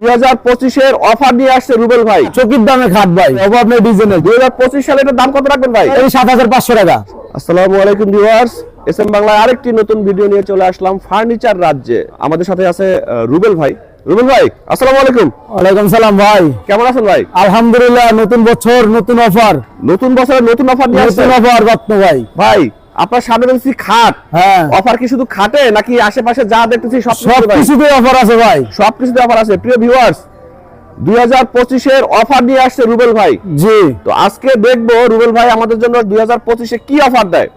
দুই হাজার পঁচিশের অফার নিয়ে আসছে রুবেল ভাই। চকির দামে খাট ভাই। অভাব নেই ডিজাইনের দুই হাজার পঁচিশ সালে এটার দাম কত রাখবেন ভাই? এই সাত হাজার পাঁচশো টাকা। আসসালামু আলাইকুম ভিউয়ার্স এস এম বাংলায় আরেকটি নতুন ভিডিও নিয়ে চলে আসলাম ফার্নিচার রাজ্যে। আমাদের সাথে আছে রুবেল ভাই। রুবেল ভাই আসসালামু আলাইকুম। ওয়ালাইকুম সালাম ভাই। কেমন আছেন ভাই? আলহামদুলিল্লাহ নতুন বছর নতুন অফার নতুন বছরের নতুন অফার নতুন অফার রত্ন ভাই। ভাই আপনার সামনে দেখছি খাট। হ্যাঁ। অফার কি শুধু খাটে নাকি আশেপাশে যা দেখতেছি সব অফার আছে ভাই। সব কিছুতে অফার আছে। প্রিয় ভিউয়ার্স দুই হাজার পঁচিশের অফার নিয়ে আসছে রুবেল ভাই। জি। তো আজকে দেখব রুবেল ভাই আমাদের জন্য দুই হাজার পঁচিশে কি অফার দেয়?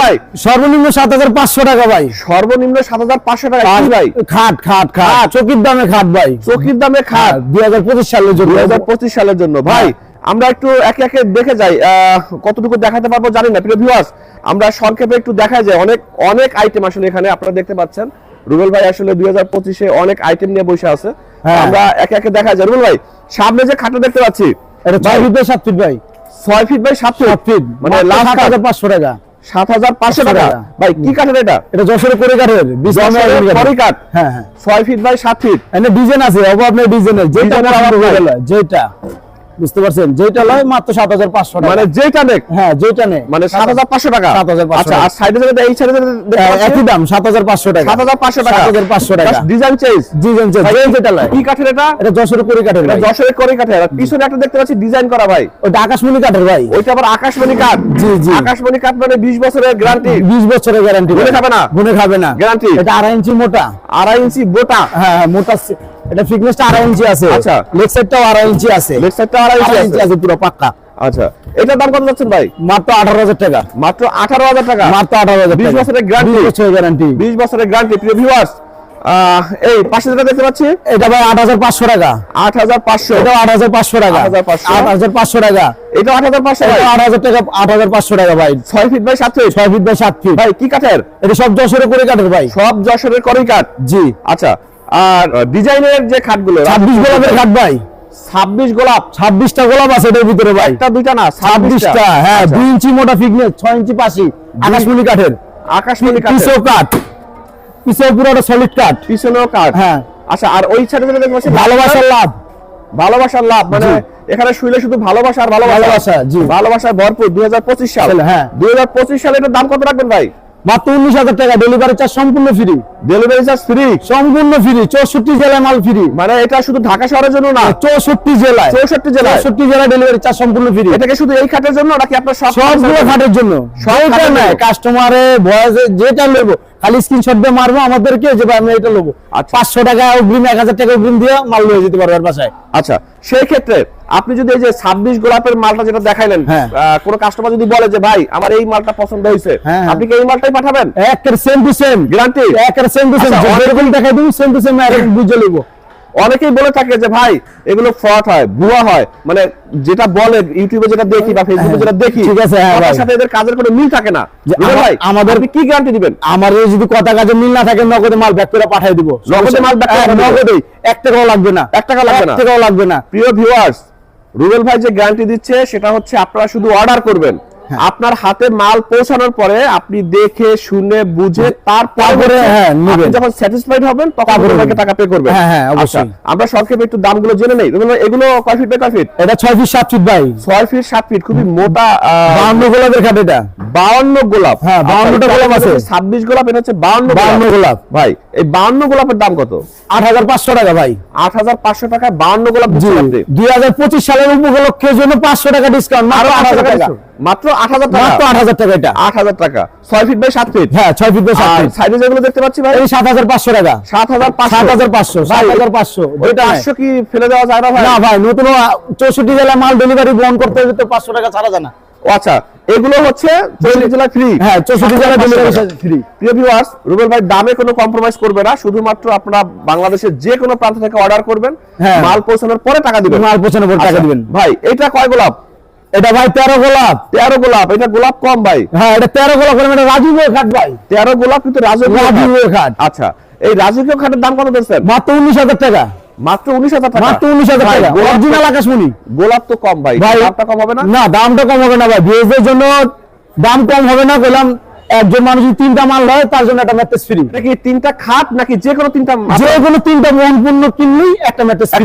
ভাই। সর্বনিম্ন সাত হাজার পাঁচশো টাকা ভাই। সর্বনিম্ন সাত হাজার পাঁচশো টাকা ভাই? খাট খাট খাট। চকির দামে খাট ভাই। চকির দামে খাট। দুই হাজার পঁচিশ সালের জন্য। দুই হাজার পঁচিশ সালের জন্য। ভাই আমরা একটু একে একে দেখে যাই কতটুকু দেখাতে পারব জানি না। প্রিয় ভিউয়ার্স আমরা সংক্ষেপে একটু দেখা যায় অনেক অনেক আইটেম আসলে এখানে আপনারা দেখতে পাচ্ছেন। রুবেল ভাই আসলে দুই হাজার পঁচিশে অনেক আইটেম নিয়ে বসে আছে। হ্যাঁ। আমরা একে একে দেখা যায় রুবেল ভাই সামনে যে খাটটা দেখতে পাচ্ছি এটা ছয় ফিট বাই সাত ফিট ভাই। ছয় ফিট বাই সাত ফিট ফিট মানে লাস্ট হাজার পাঁচশো টাকা। সাত হাজার পাঁচশো টাকা। ভাই কি কাঠের এটা? এটা যশোরে করে কাঠের। কাঠ। হ্যাঁ হ্যাঁ। ছয় ফিট বাই সাত ফিট ডিজাইন আছে অভাব নেই ডিজাইনের। যেটা যেটা। বুঝতে পারছেন? যেটা লয় মাত্র সাত হাজার পাঁচশো টাকা। মানে যেটা দেখ হ্যাঁ যেটা মানে সাত হাজার পাঁচশো টাকা। 7,500 আচ্ছা আর সাইডে যেটা এই সাইডে হ্যাঁ, একই দাম সাত হাজার পাঁচশো টাকা। সাত হাজার পাঁচশো টাকা। সাত হাজার পাঁচশো টাকা। ডিজাইন চেঞ্জ জি জানছে যে যেটা লয়। কি কাঠের এটা? এটা যশোরে করে কাঠের এটা করে কাঠের। আর পিছনে একটা দেখতে পাচ্ছি ডিজাইন করা ভাই। ওটা আকাশমণি কাঠের ভাই। ওইটা আবার আকাশমণি কাঠ। জি, জি। আকাশমণি কাঠ মানে বিশ বছরের গ্যারান্টি বিশ বছরের গ্যারান্টি গুনে খাবে না? গুনে খাবে না। Guarantee? এটা আড়াই ইঞ্চি মোটা। আড়াই ইঞ্চি বোটা হ্যাঁ হ্যাঁ, মোটা এটা ফিটনেসটা আড়াই ইঞ্চি আছে। আচ্ছা। লেগ সাইডটাও আড়াই ইঞ্চি আছে। লেগ আড়াই ইঞ্চি আছে? পুরো পাক্কা। আচ্ছা। এটার দাম কত যাচ্ছেন ভাই? মাত্র আঠারো হাজার টাকা। মাত্র আঠারো হাজার টাকা? মাত্র আঠারো হাজার 20 বছরের guarantee? বছরের গ্যারান্টি বিশ বছরের গ্যারান্টি প্রিয় ভিউয়ার্স এই পাশে যেটা দেখতে পাচ্ছি? এটা ভাই আট হাজার পাঁচশো টাকা। আট হাজার পাঁচশো। এটাও আট হাজার পাঁচশো টাকা। 8,500 আট হাজার পাঁচশো টাকা। এটা আট হাজার পাঁচশো আট হাজার টাকা আট হাজার পাঁচশো টাকা ভাই। ছয় ফিট বাই সাত ফিট ছয় ফিট বাই সাত ফিট ভাই কি কাঠের? এটা সব যশোরে করে কাঠের ভাই। সব যশোরের করই কাঠ? জি। আচ্ছা। আর ডিজাইনের যে খাটগুলো ছাব্বিশ গোলাপের কাঠ ভাই। ছাব্বিশ গোলাপ। ছাব্বিশটা গোলাপ আছে এটার ভিতরে ভাই। একটা দুইটা না ছাব্বিশটা। হ্যাঁ আচ্ছা। দুই ইঞ্চি মোটা ফিটনেস ছয় ইঞ্চি পাশি আকাশমণি কাঠের। আকাশমণি কাঠ পিছেও কাঠ। পিছেও পুরোটা সলিড কাঠ। পিছনেও কাঠ। হ্যাঁ। আচ্ছা আর ওই সাইডে যেটা পাচ্ছি ভালোবাসার লাভ। ভালোবাসার লাভ মানে এখানে শুইলে শুধু ভালোবাসা আর ভালোবাসা। ভালোবাসা, জি। ভালোবাসার ভরপুর দুই হাজার পঁচিশ সাল। সালে, হ্যাঁ। দুই হাজার পঁচিশ সালে এটার দাম কত রাখবেন ভাই? মাত্র উনিশ হাজার টাকা। ডেলিভারি চার্জ সম্পূর্ণ ফ্রি ডেলিভারি চার্জ ফ্রি সম্পূর্ণ ফ্রি চৌষট্টি জেলায় মাল ফ্রি মানে এটা শুধু ঢাকা শহরের জন্য না? চৌষট্টি জেলায়। চৌষট্টি জেলায়? চৌষট্টি জেলায় ডেলিভারি চার্জ সম্পূর্ণ ফ্রি এটাকে শুধু এই খাটের জন্য নাকি আপনার সব সবগুলো খাটের জন্য? সব যেটা খাটের নেয়? কাস্টমারে ভয়েসে যেটা নেব খালি স্ক্রিনশট দিয়ে মারবো আমাদেরকে যে আমি এটা নেব। আচ্ছা। পাঁচশো টাকা অগ্রিম এক হাজার টাকা অগ্রিম দিয়ে মাল নিয়ে যেতে পারবে আর বাসায়। আচ্ছা সেই ক্ষেত্রে আপনি যদি এই যে ছাব্বিশ গোলাপের মালটা যেটা দেখাইলেন হ্যাঁ। কোনো কাস্টমার যদি বলে যে ভাই আমার এই মালটা পছন্দ হয়েছে হ্যাঁ, হ্যাঁ। আপনি কি এই মালটাই পাঠাবেন? একের সেম টু সেম গ্যারান্টি একের সেম টু সেম যেরকম দেখাই দিবি সেম টু সেম এরকম বুঝে নিবো। অনেকেই বলে থাকে যে ভাই এগুলো ফ্রড হয় ভুয়া হয়। মানে যেটা বলে ইউটিউবে যেটা দেখি বা ফেসবুকে যেটা দেখি ঠিক আছে, হ্যাঁ, ভাই। সাথে এদের কাজের কোনো মিল থাকে না। ভাই? আমাদের- কি গ্যারান্টি দিবেন? আমার যদি কথা কাজে মিল না থাকে নগদে মাল ব্যাক করে পাঠিয়ে দিব। নগদে মাল back করে দিবো। এক টাকাও লাগবে না। এক টাকাও লাগবে না। এক টাকাও লাগবে না। প্রিয় ভিউয়ার্স রুবেল ভাই যে গ্যারান্টি দিচ্ছে সেটা হচ্ছে আপনারা শুধু অর্ডার করবেন। আপনার হাতে মাল পৌঁছানোর পরে আপনি দেখে শুনে বুঝে তারপরে তারপরে, হ্যাঁ। যখন স্যাটিসফাইড হবেন তখন নিবেন। টাকা পে করবেন হ্যাঁ, হ্যাঁ, অবশ্যই। আচ্ছা, আমরা সংক্ষেপে একটু দামগুলো জেনে নেই। এগুলো কয় ফিট বাই কয় ফিট এটা ছয় ফিট সাত ফিট ভাই ছয় ফিট সাত ফিট খুবই মোটা বাউন্ন গোলাপের খাট এটা। বাউন্ন গোলাপ। হ্যাঁ, 52 গোলাপ আছে। ছাব্বিশ গোলাপ এটা হচ্ছে বাউন্ন বাউন্ন গোলাপ। ভাই এই বাউন্ন গোলাপের দাম কত? আট হাজার পাঁচশো টাকা ভাই। আট হাজার পাঁচশো টাকায় বাউন্ন গোলাপ জি। দিচ্ছেন আপনি। দুই হাজার পঁচিশ সালের উপলক্ষের জন্য পাঁচশো টাকা ডিসকাউন্ট মাত্র আরও আট হাজার টাকা। টাকা মাত্র আট হাজার টাকা। মাত্র আট হাজার টাকা এটা। আট হাজার টাকা। ছয় ফিট বাই সাত ফিট হ্যাঁ ফিট বাই ফিট যেগুলো দেখতে পাচ্ছি ভাই? এই টাকা। কি ফেলে দেওয়া যায় না ভাই? না ভাই নতুন মাল ডেলিভারি বহন করতে হলে তো পাঁচশো টাকা ছাড়া যায় না। ও আচ্ছা এগুলো হচ্ছে চৌষট্টি জেলা ফ্রি হ্যাঁ চৌষট্টি ফ্রি প্রিয় ভিউয়ার্স রুবেল ভাই দামে কোনো কম্প্রোমাইজ করবে না। শুধুমাত্র আপনারা বাংলাদেশের যে কোনো প্রান্ত থেকে অর্ডার করবেন। হ্যাঁ। মাল পৌঁছানোর পরে টাকা দিবেন। মাল পৌঁছানোর পর টাকা আচ্ছা, দিবেন। ভাই এটা কয় গোলাপ? এটা ভাই তেরো গোলাপ। তেরো গোলাপ এটা গোলাপ কম ভাই। হ্যাঁ এটা তেরো গোলাপ এটা রাজীবের খাট ভাই। তেরো গোলাপ কিন্তু রাজকীয় খাট। আচ্ছা এই রাজকীয় খাটের দাম কত দিচ্ছেন মাত্র উনিশ হাজার টাকা। মাত্র উনিশ হাজার টাকা? মাত্র উনিশ হাজার টাকা। গোলাপ তো- অরিজিনাল আকাশমণি। গোলাপ তো কম ভাই। দামটা কম হবে না? না দামটা কম হবে না ভাই। জন্য দাম কম হবে না বললাম একজন মানুষ যদি তিনটা মাল হয় তার জন্য একটা ম্যাট্রেস ফ্রি এটা কি তিনটা খাট নাকি যে কোনো তিনটা যে কোনো তিনটা মন পূর্ণ কিনলেই একটা ম্যাট্রেস ফ্রি?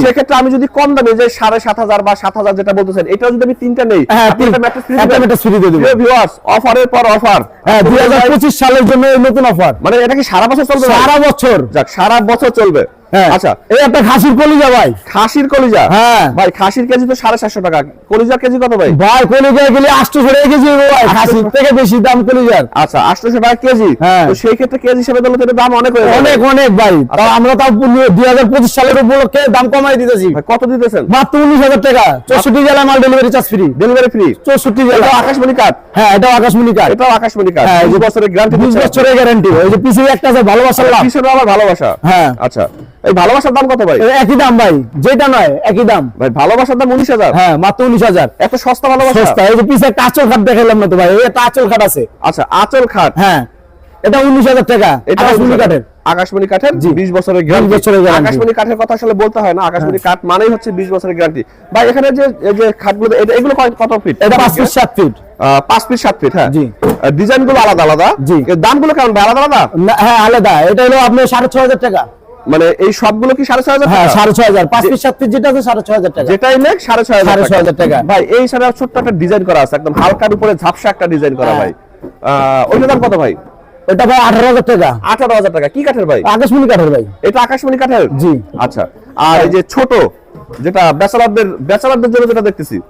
সেক্ষেত্রে আমি যদি কম দামে যে সাড়ে সাত হাজার বা সাত হাজার যেটা বলতেছেন এটা যদি আমি তিনটা নেই হ্যাঁ আপনি তিন- একটা? ম্যাট্রেস ফ্রি দিয়ে দেবো viewers, অফারের পর অফার হ্যাঁ দুই হাজার পঁচিশ সালের জন্য নতুন অফার মানে এটা কি সারা বছর চলবে? সারা বছর। যাক সারা বছর চলবে। আচ্ছা এই একটা খাসির কলিজা ভাই। খাসির কলিজা? হ্যাঁ। ভাই খাসির কেজি তো সাড়ে চারশো টাকা। কলিজার কেজি কত ভাই? ভাই কলিজা গেলে আটশো ছড়ে কেজি ভাই খাসির থেকে বেশি দাম কলিজার। আচ্ছা আটশোশো টাকা কেজি? হ্যাঁ। তো সেই ক্ষেত্রে কেজি হিসেবে দিলে তো দাম অনেক অনেক অনেক ভাই। তাও আমরা তাও দুই হাজার পঁচিশ সালের উপলক্ষে দাম কমাই দিতেছি। কত দিতেছেন? মাত্র উনিশ হাজার টাকা। চৌষট্টি জেলায় মাল delivery charge free delivery free চৌষট্টি জেলা। আকাশমণি হ্যাঁ এটাও আকাশমণি আকাশমণি হ্যাঁ, বছরের গ্যারান্টি বছরের গ্যারান্টি ওই যে পিছিয়ে একটা আছে পিছনে আবার ভালোবাসা? হ্যাঁ। আচ্ছা। এই ভালোবাসার দাম কত ভাই? একই দাম ভাই যেটা নয় একই দাম। ভাই ভালোবাসার দাম উনিশ হাজার? হ্যাঁ মাত্র উনিশ হাজার। এত সস্তা ভালোবাসা? সস্তা এই যে পিছে একটা আচল খাট দেখাইলাম না তো ভাই একটা আচল খাট আছে। আচ্ছা আচল খাট? হ্যাঁ এটা উনিশ হাজার টাকা এটা আকাশমণি কাঠের। আকাশমণি কাঠের? বিশ বছরের গ্যারান্টি বছরের আকাশমণি কাঠের কথা আসলে বলতে হয় না আকাশমণি কাঠ মানেই হচ্ছে বিশ বছরের গ্যারান্টি ভাই এখানে যে যে খাটগুলো এটা এগুলো কত ফিট এটা পাঁচ ফিট সাত ফিট পাঁচ ফিট সাত ফিট হ্যাঁ। জি। ডিজাইনগুলো আলাদা আলাদা? জি। এর দামগুলো কেমন আলাদা আলাদা? হ্যাঁ আলাদা। এটা হলো আপনার সাড়ে ছ হাজার টাকা। মানে এই সবগুলো কি সাড়ে ছয় হাজার হ্যাঁ টাকা? সাড়ে ছয় হাজার। পাঁচ ফিট সাত ফিট যেটা আছে সাড়ে ছয় হাজার টাকা। যেটাই নেক সাড়ে ছয় সাড়ে ছয় হাজার টাকা। ভাই এই সাড়ে ছোট্ট একটা ডিজাইন করা আছে একদম হালকার উপরে ঝাপসা একটা ডিজাইন করা। ভাই। ওইটার দাম কত ভাই? এটা ভাই আঠারো হাজার টাকা। আঠারো হাজার টাকা। কি কাঠের ভাই? আকাশমণি কাঠের ভাই। এটা আকাশমণি কাঠের? জি। আচ্ছা। আর এই যে ছোট যেটা ব্যাচেলারদের ব্যাচেলারদের জন্য যেটা দেখতেছি।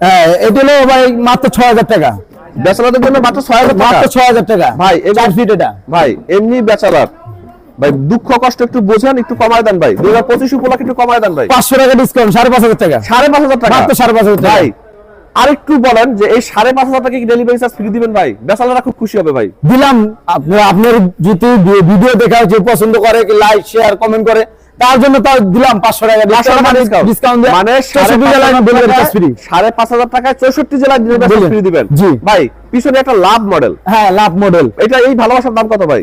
হ্যাঁ এটা হলো ভাই মাত্র ছয় হাজার টাকা। ব্যাচেলারদের জন্য মাত্র ছয় হাজার মাত্র ছয় হাজার টাকা। ভাই, এবার- চার ফিট এটা। ভাই এমনি ব্যাচেলার। ভাই দুঃখ কষ্ট একটু বোঝেন একটু কমায় দেন ভাই। দুই হাজার পঁচিশ উপলক্ষে একটু কমায় দেন ভাই। পাঁচশো টাকা ডিসকাউন্ট সাড়ে পাঁচ হাজার টাকা। সাড়ে পাঁচ হাজার টাকা। সাড়ে পাঁচ হাজার ভাই আরেকটু বলেন যে এই সাড়ে পাঁচ হাজার টাকা কি ডেলিভারি চার্জ ফ্রি দিবেন ভাই? ব্যাচেলাররা খুব খুশি হবে ভাই। দিলাম আপনার আপনার যদি ভিডিও দেখা যে পছন্দ করে লাইক শেয়ার কমেন্ট করে তার জন্য তাও দিলাম পাঁচশো টাকা ডিসকাউন্ট মানে সাড়ে পাঁচ হাজার টাকায় চৌষট্টি জেলায় ডেলিভারি ফ্রি দিবেন। জি। ভাই পিছনে একটা লাভ মডেল হ্যাঁ লাভ মডেল এটা এই ভালোবাসার দাম কত ভাই?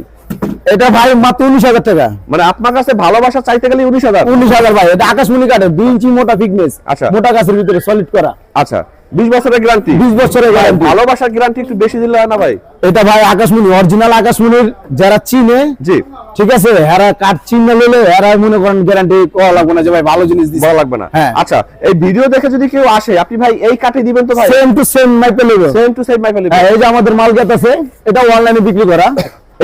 এটা ভাই মাত্র উনিশ হাজার টাকা। মানে আপনার কাছে ভালোবাসা চাইতে গেলে উনিশ হাজার। উনিশ হাজার ভাই এটা আকাশমণি কাঠের দুই ইঞ্চি মোটা ফিটনেস আচ্ছা। মোটা গাছের ভিতরে সলিড করা। আচ্ছা বিশ বছরের গ্যারান্টি বিশ বছরের গ্যারান্টি ভালোবাসার গ্যারান্টি একটু বেশি দিলে হয় না ভাই? এটা ভাই আকাশমণি অরিজিনাল আকাশমণির যারা চিনে জি। ঠিক আছে এরা কাঠ চিহ্ন নিলে এরা মনে করেন গ্যারান্টি করা লাগবে না যে ভাই ভালো জিনিস দিচ্ছে ভালো লাগবে না। হ্যাঁ। আচ্ছা এই ভিডিও দেখে যদি কেউ আসে আপনি ভাই এই কাটে দিবেন তো ভাই? সেম টু সেম মাইপে নেবে সেম টু সেম মাই ফেলি হ্যাঁ এই যে আমাদের মাল গেট আছে এটা অনলাইনে বিক্রি করা।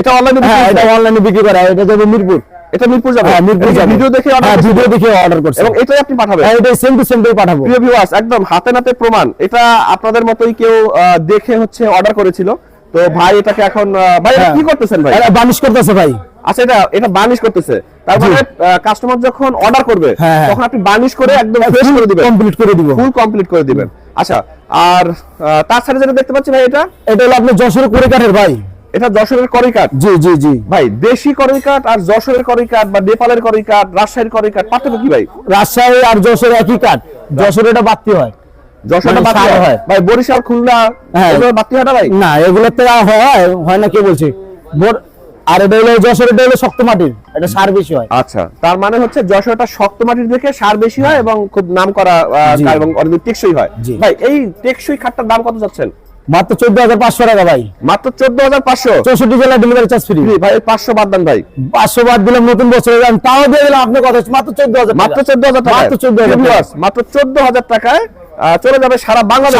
এটা অনলাইনে হ্যাঁ এটা অনলাইনে বিক্রি করা এটা যাবে মিরপুর। এটা মিরপুর যাবে? হ্যাঁ মিরপুর যাবে। ভিডিও দেখে হ্যাঁ অর্ডার ভিডিও দেখে অর্ডার করছে। এবং এটাই আপনি পাঠাবেন। হ্যাঁ এটা সেম টু সেম দিয়ে পাঠাবো। প্রিয় ভিউয়ার্স একদম হাতে নাতে প্রমাণ। এটা আপনাদের মতোই কেউ দেখে হচ্ছে অর্ডার করেছিল। তো ভাই এটাকে এখন ভাই হ্যাঁ। কি করতেছেন ভাই? এরা বানিশ করতেছে ভাই। আচ্ছা এটা এটা বানিশ করতেছে। তার মানে কাস্টমার যখন অর্ডার করবে হ্যাঁ, হ্যাঁ। তখন আপনি বানিশ করে একদম ফ্রেশ করে দিবেন। কমপ্লিট করে দিব। ফুল কমপ্লিট করে দিবেন। আচ্ছা আর তার সাথে যেটা দেখতে পাচ্ছি ভাই এটা? এটা হলো আপনার যশোর করে কাঠের ভাই। এটা যশোরের করি কাঠ জি জি জি। ভাই দেশি করি কাঠ আর যশোরের করি কাঠ বা নেপালের করি কাঠ রাজশাহীর করি কাঠ পার্থক্য কি ভাই? রাজশাহী আর যশোর একই কাঠ। যশোর এটা বাড়তি হয়। যশোরটা মানে হয়? হয়। ভাই বরিশাল খুলনা হ্যাঁ। হয় না ভাই? না এগুলোর থেকে হয় হয় না কে বলছি? আর এটা হলো যশোর এটা হলো শক্ত মাটির এটা সার বেশি হয়। আচ্ছা তার মানে হচ্ছে যশোরটা শক্ত মাটির দেখে সার বেশি হয়। এবং খুব নাম করা এবং অনেক টেকসই হয়। ভাই এই টেকসই খাটটার দাম কত যাচ্ছেন মাত্র চোদ্দ হাজার পাঁচশো টাকা ভাই। মাত্র চোদ্দ হাজার পাঁচশো? চৌষট্টি জেলা ডেলিভারি চার্জ ফ্রি ভাই পাঁচশো বাদ দেন ভাই। পাঁচশো বাদ দিলাম নতুন বছরে যান তাও দিয়ে দিলাম আপনার কথা মাত্র চোদ্দ হাজার মাত্র চোদ্দ হাজার টাকা মাত্র চোদ্দ হাজার টাকা। মাত্র চোদ্দ হাজার টাকায় আহ, চলে যাবে সারা বাংলাদেশ।